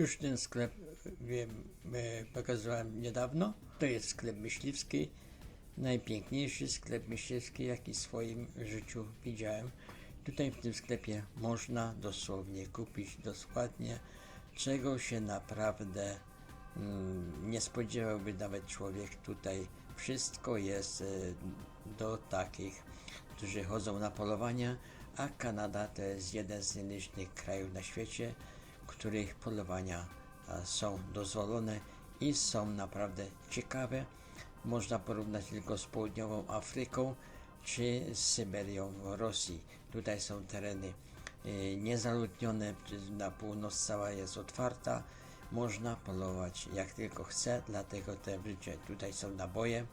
Już ten sklep wiem, e, pokazywałem niedawno. To jest sklep myśliwski. Najpiękniejszy sklep myśliwski, jaki w swoim życiu widziałem. Tutaj w tym sklepie można dosłownie kupić dokładnie, czego się naprawdę mm, nie spodziewałby nawet człowiek. Tutaj wszystko jest e, do takich, którzy chodzą na polowania, a Kanada to jest jeden z nielicznych krajów na świecie, których polowania e, są dozwolone i są naprawdę ciekawe. Można porównać tylko z południową Afryką czy z Syberią w Rosji. Tutaj są tereny e, niezaludnione, na północ cała jest otwarta. Można polować jak tylko chce, dlatego te życie. Tutaj są naboje,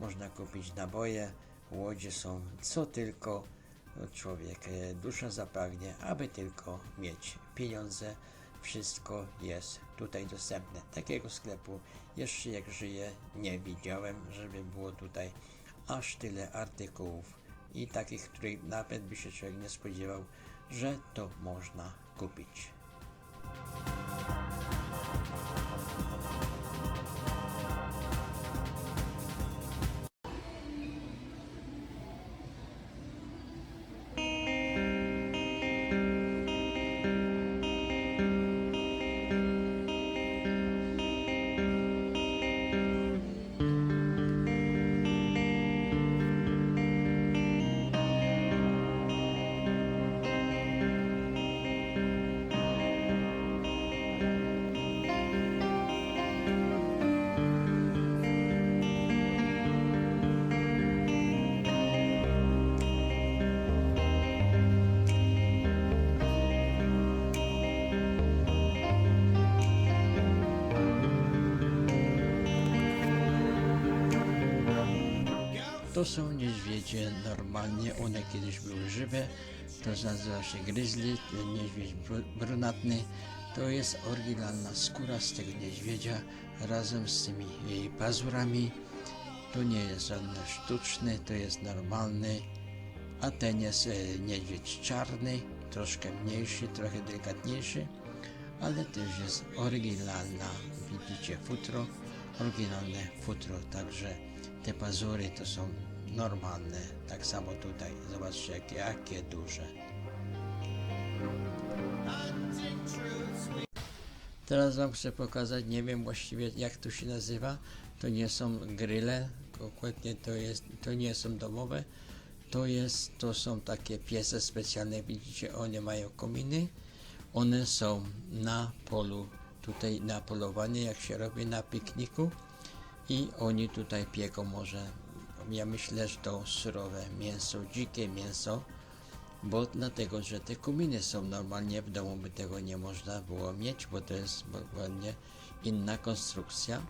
można kupić naboje, łodzie są co tylko człowiek e, dusza zapragnie, aby tylko mieć pieniądze. Wszystko jest tutaj dostępne. Takiego sklepu jeszcze jak żyję nie widziałem, żeby było tutaj aż tyle artykułów i takich, których nawet by się człowiek nie spodziewał, że to można kupić. To są niedźwiedzie. Normalnie, one kiedyś były żywe, to nazywa się grizzly, ten niedźwiedź bru- brunatny. To jest oryginalna skóra z tego niedźwiedzia. Razem z tymi jej pazurami. To nie jest żadne sztuczny, to jest normalny, a ten jest e, niedźwiedź czarny, troszkę mniejszy, trochę delikatniejszy, ale też jest oryginalna, widzicie futro, oryginalne futro, także te pazury to są normalne, tak samo tutaj, zobaczcie jakie, jakie duże. Teraz Wam chcę pokazać, nie wiem właściwie jak to się nazywa, to nie są gryle, konkretnie to, jest, to nie są domowe, to, jest, to są takie piece specjalne, widzicie, one mają kominy, one są na polu, tutaj na polowanie, jak się robi na pikniku. I oni tutaj pieką może, ja myślę, że to surowe mięso, dzikie mięso, bo dlatego, że te kominy są normalnie w domu, by tego nie można było mieć, bo to jest dokładnie inna konstrukcja,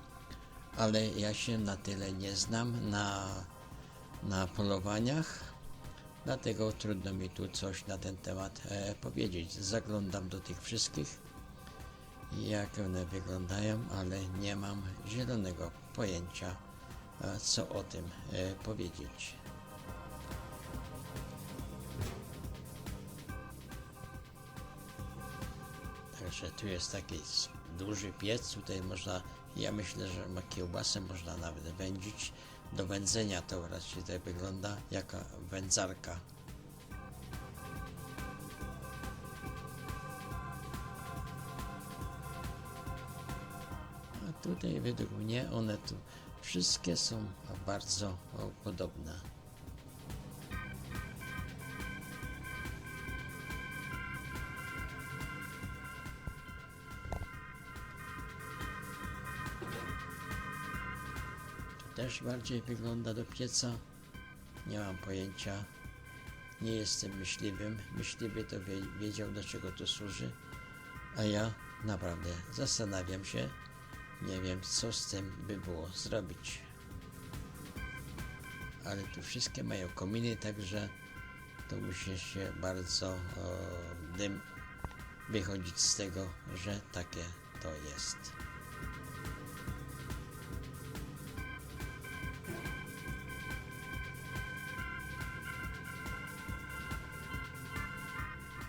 ale ja się na tyle nie znam na, na polowaniach, dlatego trudno mi tu coś na ten temat e, powiedzieć. Zaglądam do tych wszystkich, jak one wyglądają, ale nie mam zielonego pojęcia, co o tym e, powiedzieć. Także tu jest taki duży piec, tutaj można, ja myślę, że ma kiełbasę można nawet wędzić. Do wędzenia to raczej tutaj wygląda jaka wędzarka. A tutaj według mnie one tu wszystkie są bardzo podobne. Też bardziej wygląda do pieca. Nie mam pojęcia. Nie jestem myśliwym. Myśliwy to wie, wiedział do czego to służy. A ja naprawdę zastanawiam się. Nie wiem co z tym by było zrobić. Ale tu wszystkie mają kominy, także to musi się bardzo dym wychodzić z tego, że takie to jest.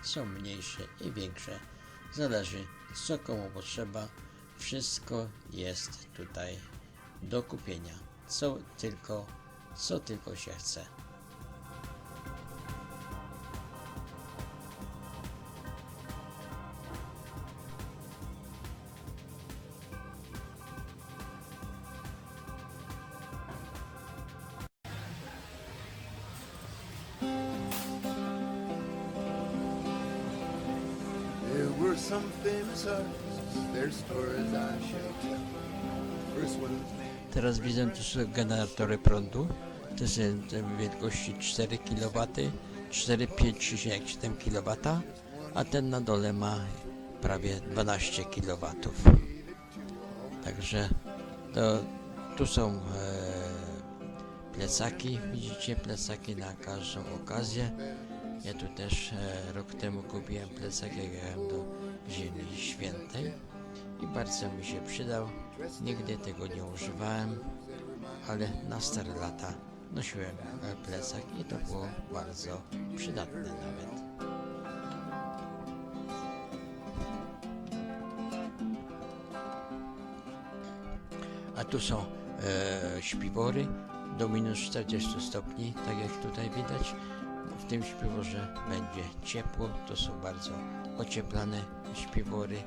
Są mniejsze i większe. Zależy co komu potrzeba, wszystko jest tutaj do kupienia. Co tylko, co tylko się chce. Teraz widzę, to są generatory prądu. To są wielkości 4 kW, 4, 5, 3,7 kW, a ten na dole ma prawie 12 kW. Także to, tu są e, plecaki, widzicie, plecaki na każdą okazję. Ja tu też e, rok temu kupiłem plecak, jak jechałem do Ziemi Świętej i bardzo mi się przydał. Nigdy tego nie używałem, ale na stare lata nosiłem e, plecak i to było bardzo przydatne nawet. A tu są e, śpiwory do minus 40 stopni, tak jak tutaj widać. W tym śpiworze będzie ciepło, to są bardzo ocieplane śpiwory.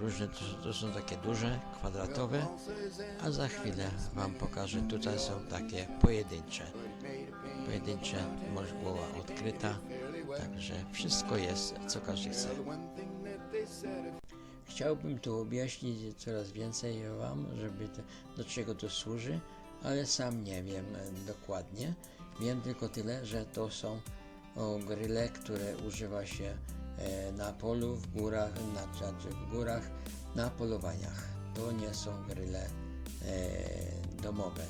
Różne to, to są takie duże, kwadratowe, a za chwilę Wam pokażę. Tutaj są takie pojedyncze. Pojedyncze, może głowa odkryta, także wszystko jest, co każdy chce. Chciałbym tu objaśnić coraz więcej Wam, żeby do czego to służy, ale sam nie wiem dokładnie. Wiem tylko tyle, że to są gryle, które używa się e, na polu, w górach, na, znaczy w górach, na polowaniach. To nie są gryle e, domowe.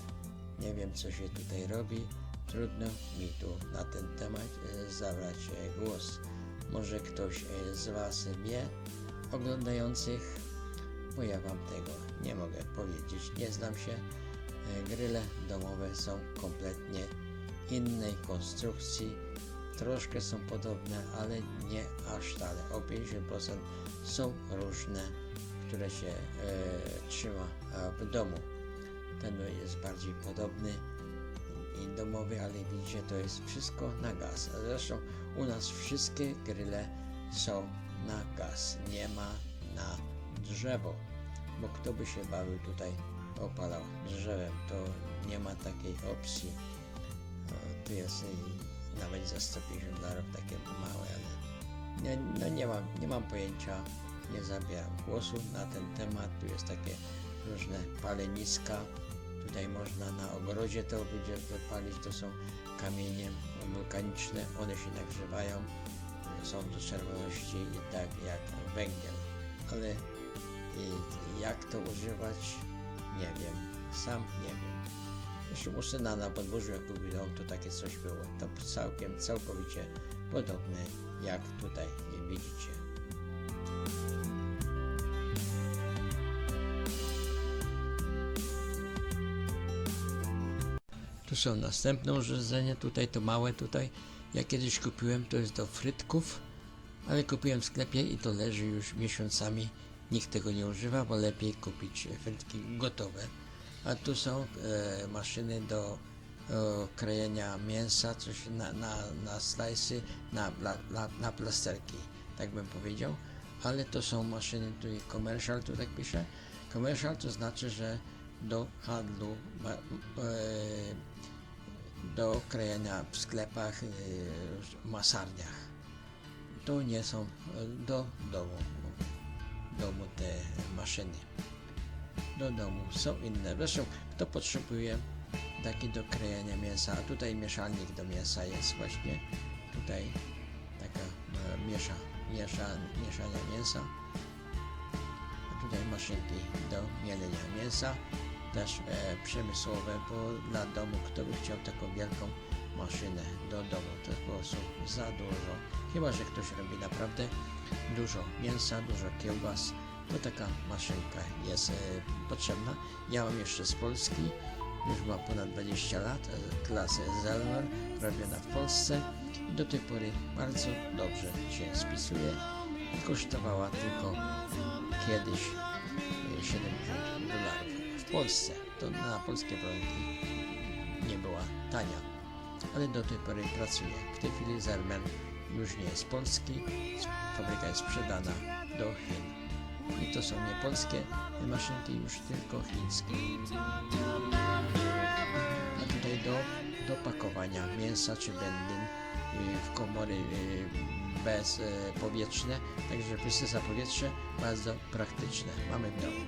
Nie wiem, co się tutaj robi. Trudno mi tu na ten temat e, zabrać głos. Może ktoś z Was wie, oglądających, bo ja Wam tego nie mogę powiedzieć. Nie znam się. Gryle domowe są kompletnie innej konstrukcji. Troszkę są podobne, ale nie aż tak. O 50% są różne, które się e, trzyma w domu. Ten jest bardziej podobny i domowy, ale widzicie, to jest wszystko na gaz. Zresztą u nas wszystkie gryle są na gaz, nie ma na drzewo, bo kto by się bawił tutaj, opalał drzewem, to nie ma takiej opcji. Jest nawet za 150 dolarów takie małe, ale nie, no nie, mam, nie mam pojęcia, nie zabieram głosu na ten temat. Tu jest takie różne paleniska. Tutaj można na ogrodzie to będzie wypalić, to są kamienie wulkaniczne, one się nagrzewają, są do czerwoności i tak jak węgiel. Ale jak to używać, nie wiem, sam nie wiem. Jeszcze u na podwórzu jak dom, to takie coś było. To całkiem, całkowicie podobne jak tutaj widzicie. Tu są następne urządzenia, tutaj to małe tutaj. Ja kiedyś kupiłem, to jest do frytków, ale kupiłem w sklepie i to leży już miesiącami. Nikt tego nie używa, bo lepiej kupić frytki gotowe. A tu są e, maszyny do e, krojenia mięsa, coś na, na, na slajsy, na, na, na, plasterki, tak bym powiedział. Ale to są maszyny, tu jest commercial, tu tak pisze. Commercial to znaczy, że do handlu ma, e, do krojenia w sklepach, y, masarniach. To nie są e, do domu, domu te maszyny. Do domu są inne. Zresztą kto potrzebuje taki do krojenia mięsa, a tutaj mieszalnik do mięsa jest właśnie. Tutaj taka e, miesza, miesza, mieszania mięsa. A tutaj maszynki do mielenia mięsa też e, przemysłowe, bo dla domu, kto by chciał taką wielką maszynę do domu, to po prostu za dużo. Chyba, że ktoś robi naprawdę dużo mięsa, dużo kiełbas, to taka maszynka jest e, potrzebna. Ja mam jeszcze z Polski, już ma ponad 20 lat, e, klasy Zelmer, robiona w Polsce i do tej pory bardzo dobrze się spisuje kosztowała tylko kiedyś e, 70 dolarów. W Polsce to na polskie warunki nie była tania, ale do tej pory pracuje. W tej chwili Zermen już nie jest polski, fabryka jest sprzedana do Chin. I to są nie polskie maszynki, już tylko chińskie. A tutaj do, do pakowania mięsa czy wędlin y, w komory y, bezpowietrzne, także wysysa powietrze, bardzo praktyczne. Mamy w domu.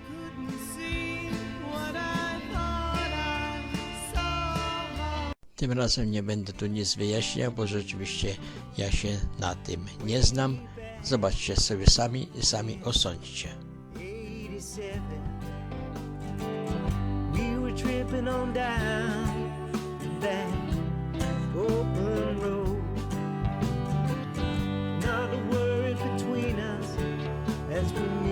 Tym razem nie będę tu nic wyjaśniał, bo rzeczywiście ja się na tym nie znam. Zobaczcie sobie sami i sami osądźcie. 87. We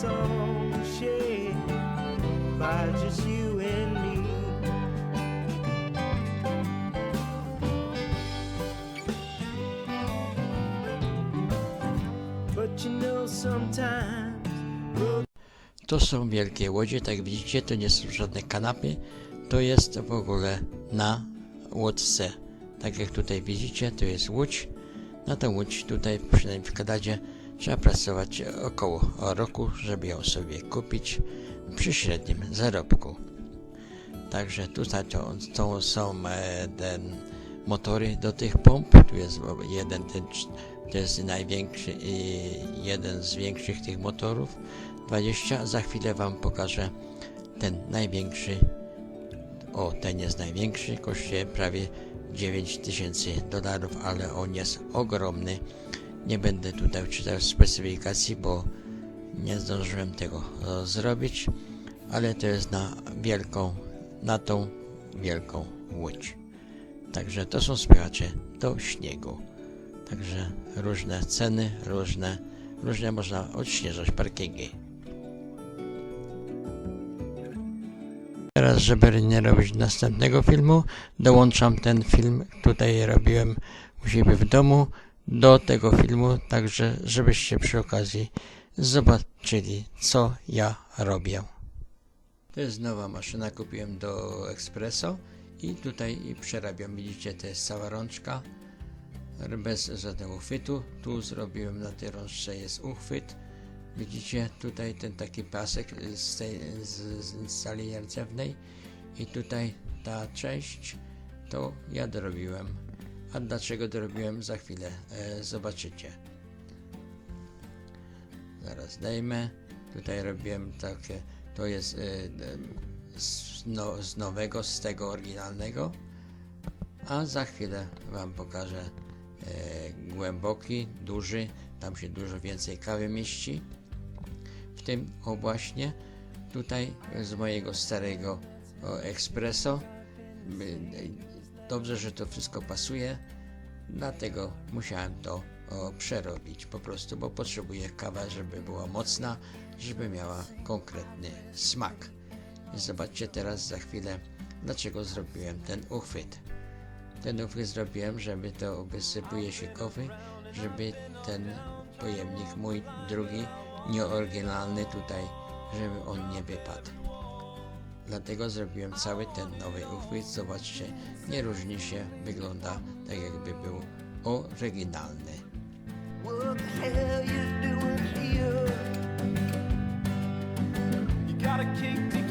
song shared by just you and me. But you know sometimes To są wielkie łodzie, tak widzicie, to nie są żadne kanapy, to jest w ogóle na łódce. Tak jak tutaj widzicie, to jest łódź. Na tę łódź tutaj, przynajmniej w Kanadzie, trzeba pracować około roku, żeby ją sobie kupić przy średnim zarobku. Także tutaj to, to są e, motory do tych pomp. Tu jest jeden, ten, to jest największy jeden z większych tych motorów. 20. Za chwilę Wam pokażę ten największy. O, ten jest największy, kosztuje prawie 9000 dolarów, ale on jest ogromny. Nie będę tutaj czytał specyfikacji, bo nie zdążyłem tego e, zrobić, ale to jest na wielką, na tą wielką łódź. Także to są spychacze do śniegu. Także różne ceny, różne, różne można odśnieżać parkingi. Teraz, żeby nie robić następnego filmu, dołączam ten film, tutaj robiłem u siebie w domu, do tego filmu, także żebyście przy okazji zobaczyli, co ja robię. To jest nowa maszyna, kupiłem do Espresso i tutaj przerabiam. Widzicie, to jest cała rączka bez żadnego uchwytu. Tu zrobiłem na tej rączce jest uchwyt. Widzicie tutaj ten taki pasek z, tej, z, z stali rdzewnej i tutaj ta część to ja dorobiłem. A dlaczego dorobiłem za chwilę e, zobaczycie. Zaraz dajmy. Tutaj robiłem takie, to jest e, z, no, z nowego, z tego oryginalnego. A za chwilę Wam pokażę e, głęboki, duży, tam się dużo więcej kawy mieści. W tym o właśnie tutaj z mojego starego o, espresso. Dobrze, że to wszystko pasuje, dlatego musiałem to o, przerobić po prostu, bo potrzebuję kawa, żeby była mocna, żeby miała konkretny smak. Zobaczcie teraz za chwilę, dlaczego zrobiłem ten uchwyt. Ten uchwyt zrobiłem, żeby to wysypuje się kowy, żeby ten pojemnik mój drugi, nieoryginalny tutaj, żeby on nie wypadł. Dlatego zrobiłem cały ten nowy uchwyt. Zobaczcie, nie różni się, wygląda tak jakby był oryginalny. You